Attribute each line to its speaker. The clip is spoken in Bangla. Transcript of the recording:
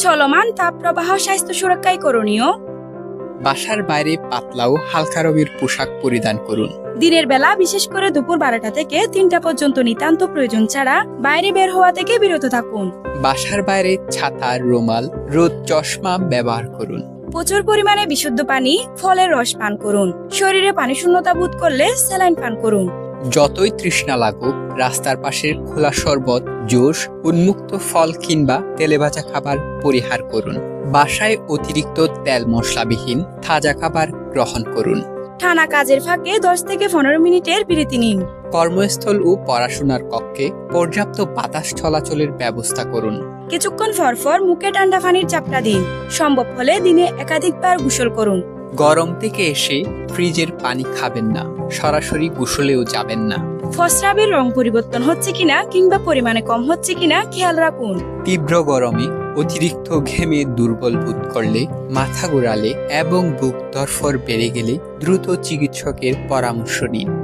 Speaker 1: চলমান তাপপ্রবাহ স্বাস্থ্য সুরক্ষায় করণীয়।
Speaker 2: বাসার বাইরে পাতলা ও হালকা রঙের পোশাক পরিধান করুন।
Speaker 1: দিনের বেলা বিশেষ করে দুপুর বারোটা থেকে তিনটা পর্যন্ত নিতান্ত প্রয়োজন ছাড়া বাইরে বের হওয়া থেকে বিরত থাকুন।
Speaker 2: বাসার বাইরে ছাতা রুমাল রোদ চশমা ব্যবহার করুন।
Speaker 1: প্রচুর পরিমাণে বিশুদ্ধ পানি ফলের রস পান করুন। শরীরে পানি শূন্যতা বোধ করলে স্যালাইন পান করুন।
Speaker 2: যতই তৃষ্ণা লাগুক রাস্তার পাশের খোলা শরবত জুস উন্মুক্ত ফল কিংবা তেলে ভাজা খাবার পরিহার করুন। বাসায় অতিরিক্ত তেল মশলাবিহীন তাজা খাবার গ্রহণ করুন।
Speaker 1: টানা কাজের ফাঁকে দশ থেকে পনেরো মিনিটের বিরতি নিন।
Speaker 2: কর্মস্থল ও পড়াশোনার কক্ষে পর্যাপ্ত বাতাস চলাচলের ব্যবস্থা করুন।
Speaker 1: কিছুক্ষণ পর পর মুখে ঠান্ডা পানির চাপটা দিন। সম্ভব হলে দিনে একাধিকবার গোসল করুন।
Speaker 2: গরম থেকে এসে ফ্রিজের পানি খাবেন না সরাসরি গোসলেও যাবেন না।
Speaker 1: ফসরাবের রং পরিবর্তন হচ্ছে কিনা কিংবা পরিমাণে কম হচ্ছে কিনা খেয়াল রাখুন।
Speaker 2: তীব্র গরমে অতিরিক্ত ঘেমে দুর্বল বোধ করলে মাথা ঘোরালে এবং বুক দরফর বেড়ে গেলে দ্রুত চিকিৎসকের পরামর্শ নিন।